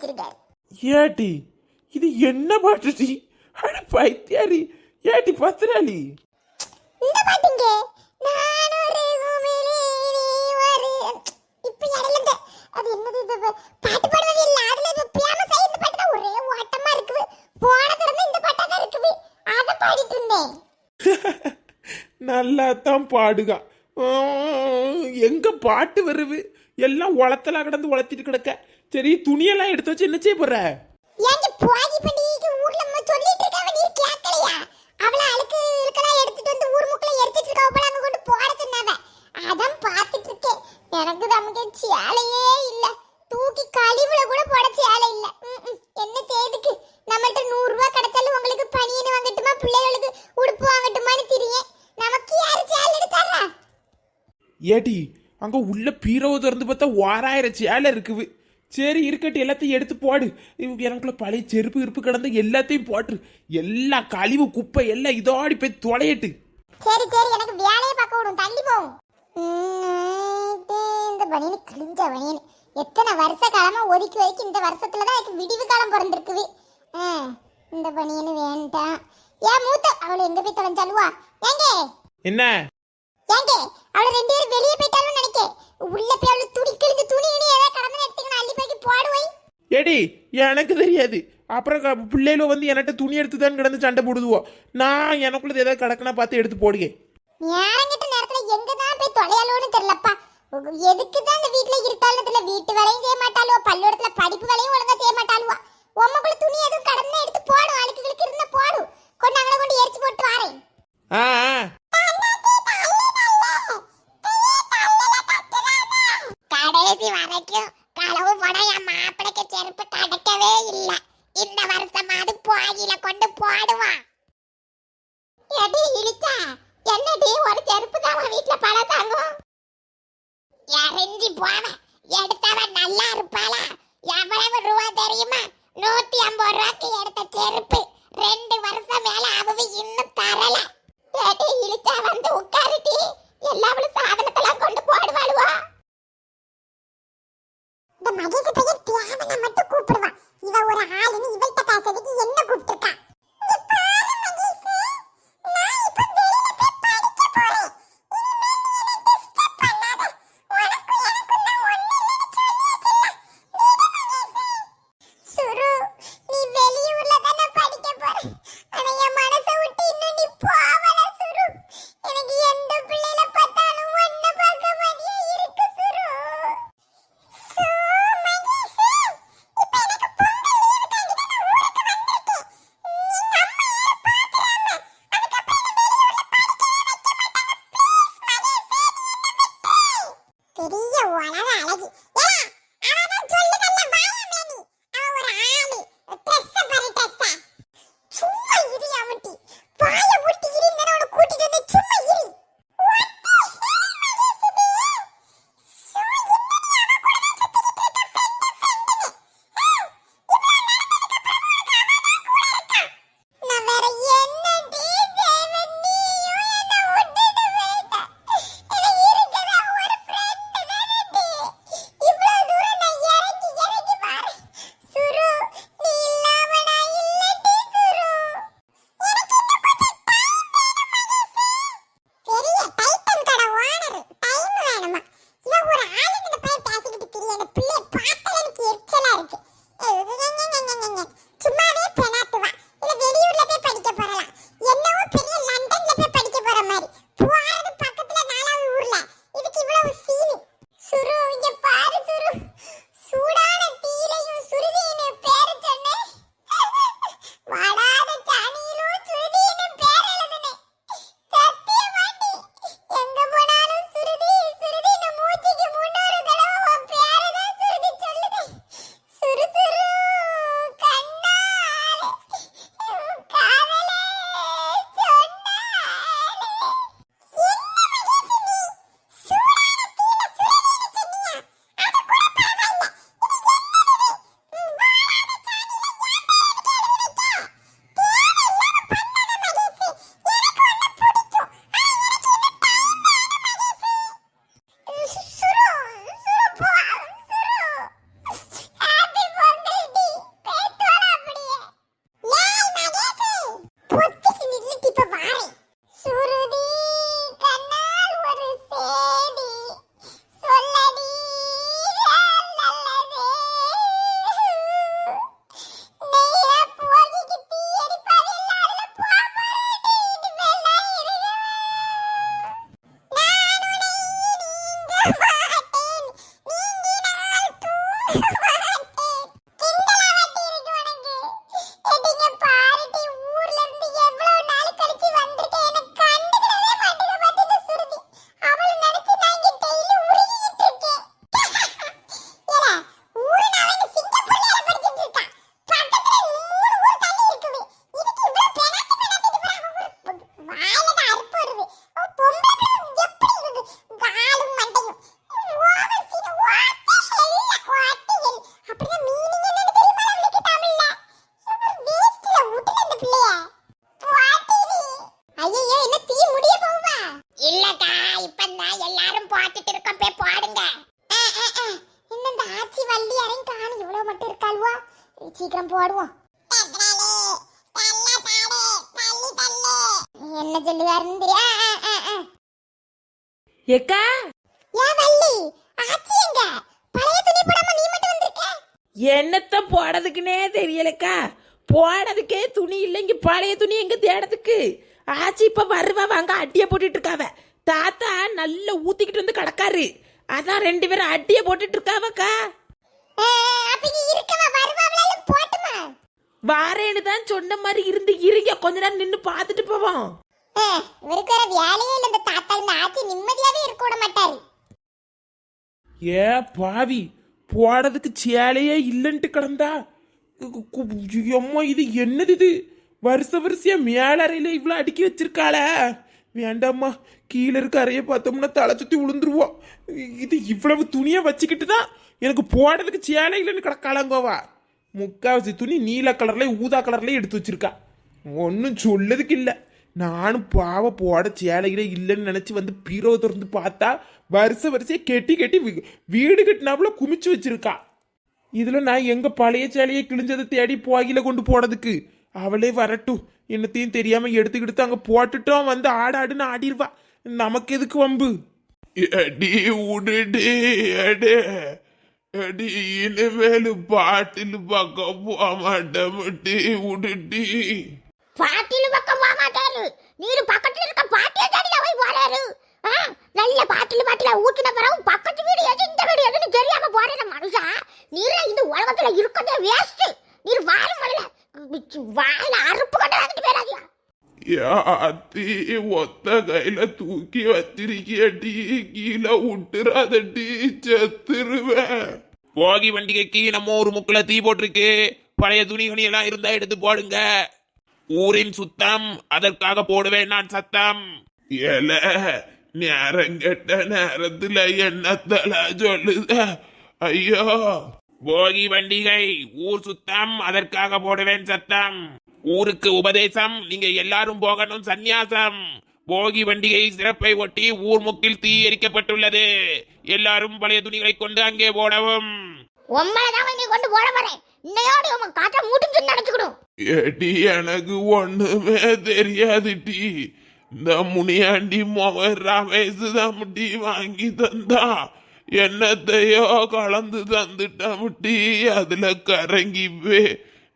வச்சிருக்காரு ஏட்டி இது என்ன பாட்டுடி? அட பைத்தியாரி ஏட்டி பத்திராளி இந்த பாட்டுங்க. நான் ஒரு குமிழி, நீ ஒரு இப்ப இடையில இந்த அது என்னது இது? பாட்டு பாடுவது இல்ல. அதுல இப்ப ஃபேமஸ் ஆகி இந்த பாட்டு ஒரே ஓட்டமா இருக்குது. போன தடவை இந்த பாட்டா தான் இருக்குது. அத பாடிட்டு இருந்தேன். நல்லா தான் பாடுகா. எங்க பாட்டு வருது? எல்லாம் உளத்தலா கிடந்து உளத்திட்டு கிடக்க. சரி துணியெல்லாம் எடுத்து வச்சு என்ன செய்ய போற? ஏங்க போகி பண்டிகைக்கு ஊர்ல அம்மா சொல்லிட்டு இருக்கவ நீ கேட்கலையா அவள அழுக்கு எடுத்துட்டு வந்து ஊர் முக்குல எரிச்சிட்டு இருக்கா போல அங்க கொண்டு போட சொன்னாவ. அதான் பார்த்துட்டு இருக்கேன். எனக்கு நமக்கு சேலையே இல்ல. தூக்கி கழிவுல கூட போட சேலை இல்ல. என்ன தேதுக்கு? நம்மள்ட்ட நூறு ரூபாய் கிடைச்சாலும் உங்களுக்கு பனியன் வாங்கட்டுமா? பிள்ளைகளுக்கு உடுப்பு வாங்கட்டுமான்னு தெரியும் நமக்கு யாரு சேலை எடுத்தாரா ஏடி அங்க உள்ள பீரோவை திறந்து பார்த்தா வாராயிரம் சேலை இருக்குது. சரி இருக்கட்டும் எல்லாத்தையும் எடுத்து போடு. எனக்குள்ள பழைய செருப்பு இருப்பு கிடந்த எல்லாத்தையும் போட்டுரு. எல்லா கழிவு குப்பை எல்லாம் இதோடி போய் தொலையட்டு. சரி சரி எனக்கு வேலையை பார்க்க விடும். தள்ளி போகும் இந்த பனியனு கிழிஞ்ச பனியன். எத்தனை வருஷ காலமா ஒதுக்கி ஒதுக்கி இந்த வருஷத்துல தான் எனக்கு விடிவு காலம் பிறந்திருக்குது. இந்த பனியனு வேண்டாம் ஏன் மூத்த அவளை எங்க போய் தொலைஞ்சாலுவா? ஏங்க? என்ன? ஏங்க அவளை ரெண்டு பேரும் வெளியே போயிட்டாலும் நினைக்க உள்ள போய் அவளை துணி கிழிஞ்சு துணி இனி ஏதாவது கடந்து எடுத்துக்கணும் அள்ளி போய் போடுவை ஏடி எனக்கு தெரியாது. அப்புறம் க- பிள்ளைகள வந்து என்கிட்ட துணி எடுத்து தான் கிடந்து சண்டை போடுதுவோ. நான் எனக்குள்ளது ஏதாவது கிடக்குனா பார்த்து எடுத்து போடுங்க. நேரங்கிட்ட நேரத்துல எங்க தான் போய் தொலையலோன்னு தெரியலப்பா. எதுக்கு தான் இந்த வீட்ல இருக்காலும் வீட்டு வேலையும் செய்ய மாட்டாளுவோ. பள்ளிக்கூடத்துல படிப்பு வேலையும் ஒழுங்கா செய்ய மாட்டாளுவோ உம்மக்குள்ள துணி எதுவும் கடந்து எடுத்து போடும் அழுக்குகளுக்கு இருந்தா போடும் கொண்டு அங்கே கொண்டு எரிச்சு போட்டு வரேன் ஆ ஆ. கடைசி வரைக்கும் களவு போட என் மாப்பிளைக்கு செருப்பு கிடைக்கவே இல்ல இந்த வருஷமாவது போகில கொண்டு போடுவா எடி இழிச்சா என்னடி ஒரு செருப்பு தான் வீட்டுல பழசாங்கும் போவேன் எடுத்தவன் நல்லா இருப்பாளா? எவ்வளவு ரூபா தெரியுமா? நூத்தி ஐம்பது ரூபாய்க்கு எடுத்த செருப்பு. ரெண்டு வருஷம் மேல அவ இன்னும் தரல. எடி இழுத்தா வந்து உட்காருட்டி எல்லாவளும் சாதனத்தெல்லாம் கொண்டு போடுவாளுவா இந்த மகிழ்ச்சி பையன் தேவனை மட்டும் போட்டுட்டு இருக்கோம், போய் போடுங்க. இன்னும் இந்த ஆச்சி வள்ளி யாரையும் காணோம், இவ்வளவு மட்டும் இருக்காளுவா? சீக்கிரம் போடுவோம். என்ன சொல்லுவாருன்னு தெரியா? ஆ, ஆ, ஆ. ஏக்கா? ஏன் வள்ளி ஆச்சி எங்க? பழைய துணி போடாம நீ மட்டும் வந்திருக்க? என்னத்த போடுறதுக்குன்னே தெரியலக்கா. போடுறதுக்கே துணி இல்லை இங்க பழைய துணி எங்க தேடுறதுக்கு? ஆச்சி இப்ப வருவா வாங்க அட்டிய போட்டுட்டு இருக்காவ. தாத்தா நல்லா ஊத்திக்கிட்டு வந்து கிடக்காரு. அதான் ரெண்டு பேரும் அட்டிய போட்டுட்டு இருக்காவக்கா. வாரேன்னு தான் சொன்ன மாதிரி இருந்து இருங்க. கொஞ்ச நேரம் நின்று பார்த்துட்டு போவோம். இவருக்கு வேற வேலையே இல்ல. இந்த தாத்தா இந்த ஆச்சி நிம்மதியாவே இருக்க விட மாட்டாரு. ஏ பாவி போடுறதுக்கு சேலையே இல்லைன்ட்டு கிடந்தா? எம்மா இது என்னது இது? வருஷ வருஷம் மேலறையில இவ்வளோ அடுக்கி வச்சிருக்காளே? வேண்டாம்மா. கீழே இருக்க அறைய பார்த்தோம்னா தலை சுற்றி விழுந்துருவோம் இது இவ்வளவு துணியை வச்சுக்கிட்டு தான் எனக்கு போடுறதுக்கு சேலை இல்லைன்னு கிடக்காளங்கோவா முக்காவாசி துணி நீல கலர்ல ஊதா கலர்லேயும் எடுத்து வச்சிருக்கா. ஒன்றும் சொல்லதுக்கு இல்லை. நானும் பாவ போட சேலைகளே இல்லைன்னு நினச்சி வந்து பீரோ திறந்து பார்த்தா வருஷ வரிசையை கெட்டி கெட்டி வீ- வீடு கட்டினாப்புல குமிச்சு வச்சிருக்கா. இதில் நான் எங்கள் பழைய சேலையை கிழிஞ்சதை தேடி போகையில் கொண்டு போனதுக்கு. அவளே வரட்டும். என்னத்தையும் தெரியாம எடுத்துக்கிட்டு அங்க போட்டுட்டோம் வந்து ஆடு ஆடுன்னு ஆடிடுவா நமக்கு எதுக்கு வம்பு? அடி உடுடி அடி அடி இனிமேல் பாட்டில் பக்கம் போக மாட்டேன் உடுடி. பாட்டில பக்கம் போக மாட்டாரு நீரு பக்கத்துல இருக்க பாட்டிய தேடி போய் போறாரு. ஆ, நல்ல பாட்டில பாட்டில ஊத்துன பிறகு பக்கத்து வீடு எது இந்த வீடு எதுன்னு தெரியாம போற மனுஷா. நீர இந்த உலகத்துல இருக்கதே வேஸ்ட் வாயில அறுப்பு கட்ட வாங்கிட்டு போயிடாதியா யாத்தி ஒத்த கையில தூக்கி வச்சிருக்கியடி கீழே விட்டுறாதடி செத்துருவேன் போகி வண்டிகைக்கு நம்ம ஒரு முக்குல தீ போட்டிருக்கு. பழைய துணிகணி எல்லாம் இருந்தா எடுத்து போடுங்க. ஊரின் சுத்தம் அதற்காக போடுவேன் நான் சத்தம். ஏல நேரம் கெட்ட நேரத்துல என்னத்தல சொல்லுத? ஐயோ. போகி பண்டிகை ஊர் சுத்தம் அதற்காக போடுவேன் சத்தம். ஊருக்கு உபதேசம் நீங்க எல்லாரும் போகணும் சந்நியாசம். போகி பண்டிகை சிறப்பை ஒட்டி ஊர் முக்கில் தீ எரிக்கப்பட்டுள்ளது. எல்லாரும் பழைய துணிகளை கொண்டு அங்கே போடவும். கொண்டு போட போறேன். இன்னையோட உன் காட்ட மூட்டுன்னு நினைச்சுக்கணும் எடி எனக்கு ஒண்ணுமே தெரியாது டி. இந்த முனியாண்டி மொவன் ரமேஷ் தான் முட்டி வாங்கி தந்தா என்னத்தையோ கலந்து தந்துட்டாமுட்டி அதுல கரங்கிப்பே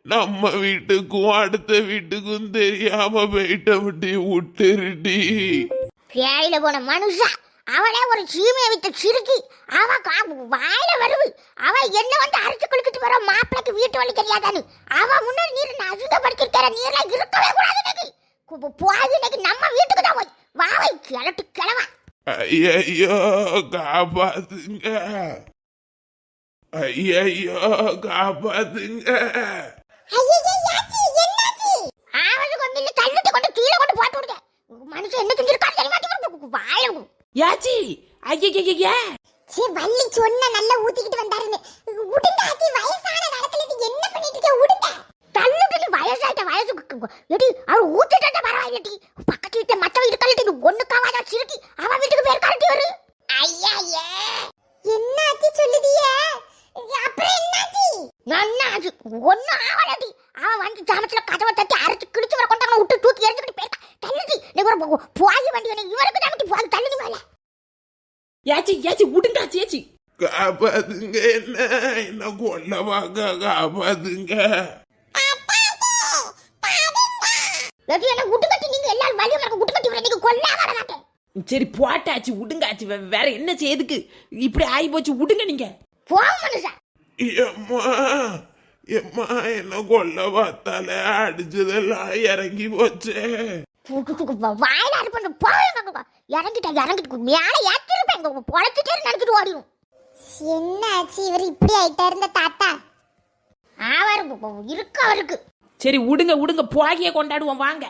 நம்ம வீட்டுக்கும் அடுத்த வீட்டுக்கும் தெரியாம போயிட்டமுட்டி விட்டுருட்டி பேயில போன மனுஷா அவளே ஒரு சீமையை வித்த சிறுக்கி அவ வாயில வருவு அவ என்ன வந்து அரைச்சு குளிக்கிட்டு வர மாப்பிளைக்கு வீட்டு வழி தெரியாதான்னு அவ முன்னாடி நீர் நான் அசுத்தப்படுத்திருக்கிற? நீர்ல இருக்கவே கூடாது இன்னைக்கு. கு- இன்னைக்கு. நம்ம வீட்டுக்கு தான் போய் வாவை கிளட்டு கிளவா ஐயையோ காப்பாத்துங்க ஐயையோ காப்பாத்துங்க மனுஷன் என்ன செஞ்சிருக்காரு தெரியுமா வாயில யாச்சி ஐயா சீ வள்ளி சொன்ன நல்லா ஊத்திக்கிட்டு வந்தாருன்னு. உடுங்க ஆச்சி வயசான காலத்துல என்ன பண்ணிட்டு இருக்க? உடுங்க. தள்ளுட்டு வயசாயிட்ட வயசு எடி அவர் ஊத்திட்டு பரவாயில்லடி பக்கத்து வீட்டு மத்தவ இருக்கலடி ஒண்ணுக்காவாத சிறுக்கி அவ வீட்டுக்கு பேர் கரட்டி வரு ஐயா ஐயா என்ன ஆச்சி சொல்லுதியே அப்புறம் என்னாச்சு நன்னாச்சு ஒண்ணு ஆவலடி அவ வந்து ஜாமத்துல கதவை தட்டி அரைச்சு கிழிச்சு வர கொண்டாங்க விட்டு தூக்கி எரிஞ்சுக்கிட்டு போயிருக்கா தள்ளுடி நீ ஒரு போய் வண்டி வேணும் இவருக்கு நமக்கு போய் தள்ளுடி மேல யாச்சி யாச்சி விடுங்காச்சி யாச்சி காப்பாத்துங்க என்ன? என்ன கொல்ல வாங்க காப்பாத்துங்க வெட்டி என்ன விட்டு கட்டி நீங்க எல்லாரும் வழியும் எனக்கு விட்டு கட்டி விட நீங்க கொல்லா வர மாட்டேன். சரி போட்டாச்சு விடுங்காச்சு வே- வேற என்ன செய்யுதுக்கு இப்படி ஆகி போச்சு விடுங்க நீங்க. போ மனுஷா. எம்மா எம்மா என்ன கொல்ல பார்த்தாலே அடிச்சதெல்லாம் இறங்கி போச்சே. வாயில அறுப்பு போங்க இறங்கிட்டா இறங்கிட்டு மேல ஏற்றிருப்பேன் பொழைச்சிட்டே நடந்துட்டு ஓடிடும் என்ன ஆச்சு இவர் இப்படி ஆயிட்டா இருந்த தாத்தா. ஆவாரு இருக்கு அவருக்கு. சரி விடுங்க விடுங்க போகிய கொண்டாடுவோம் வாங்க.